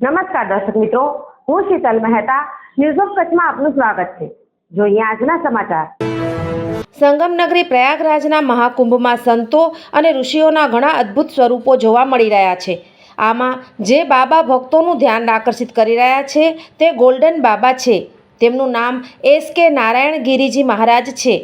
નમસ્કાર દર્શક મિત્રો, હું શીતલ મહેતા ન્યૂઝ ઓફ કચ્છમાં આપનું સ્વાગત છે. જોઈએ આજના સમાચાર. સંગમનગરી પ્રયાગરાજના મહાકુંભમાં સંતો અને ઋષિઓના ઘણા અદ્ભુત સ્વરૂપો જોવા મળી રહ્યા છે. આમાં જે બાબા ભક્તોનું ધ્યાન આકર્ષિત કરી રહ્યા છે, તે ગોલ્ડન બાબા છે. તેમનું નામ એસ કે નારાયણ ગિરિજી મહારાજ છે,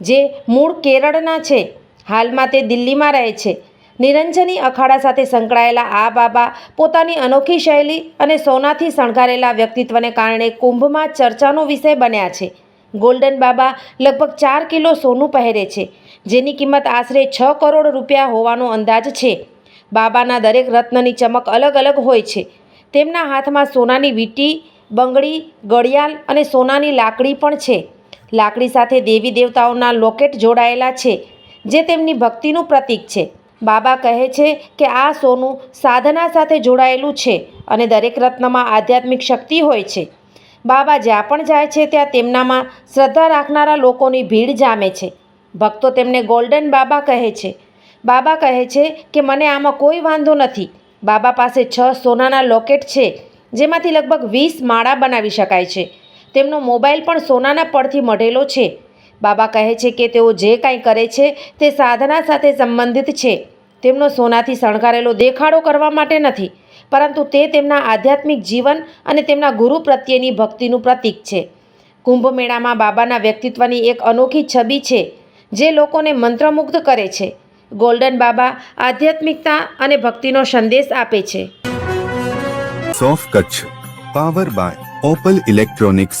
જે મૂળ કેરળના છે. હાલમાં તે દિલ્હીમાં રહે છે. નિરંજની અખાડા સાથે સંકળાયેલા આ બાબા પોતાની અનોખી શૈલી અને સોનાથી શણગારેલા વ્યક્તિત્વને કારણે કુંભમાં ચર્ચાનો વિષય બન્યા છે. ગોલ્ડન બાબા લગભગ ચાર કિલો સોનું પહેરે છે, જેની કિંમત આશરે છ કરોડ રૂપિયા હોવાનો અંદાજ છે. બાબાના દરેક રત્નની ચમક અલગ અલગ હોય છે. તેમના હાથમાં સોનાની વીંટી, બંગડી, ઘડિયાળ અને સોનાની લાકડી પણ છે. લાકડી સાથે દેવી દેવતાઓના લોકેટ જોડાયેલા છે, જે તેમની ભક્તિનું પ્રતીક છે. બાબા કહે છે કે આ સોનું સાધના સાથે જોડાયેલું છે અને દરેક રત્નમાં આધ્યાત્મિક શક્તિ હોય છે. બાબા જ્યાં પણ જાય છે ત્યાં તેમનામાં શ્રદ્ધા રાખનારા લોકોની ભીડ જામે છે. ભક્તો તેમને ગોલ્ડન બાબા કહે છે. બાબા કહે છે કે મને આમાં કોઈ વાંધો નથી. બાબા પાસે છ સોનાના લોકેટ છે, જેમાંથી લગભગ વીસ માળા બનાવી શકાય છે. તેમનો મોબાઈલ પણ સોનાના પડથી મઢેલો છે. બાબા કહે છે કે તેઓ જે કાંઈ કરે છે તે સાધના સાથે સંબંધિત છે. તેમનો સોનાથી શણગારેલો દેખાડો કરવા માટે નથી, પરંતુ તે તેમના આધ્યાત્મિક જીવન અને તેમના ગુરુ પ્રત્યેની ભક્તિનું પ્રતીક છે. કુંભ મેળામાં બાબાના વ્યક્તિત્વની એક અનોખી છબી છે, જે લોકોને મંત્રમુગ્ધ કરે છે. ગોલ્ડન બાબા આધ્યાત્મિકતા અને ભક્તિનો સંદેશ આપે છે. સોફ Kutch, power by Opal electronics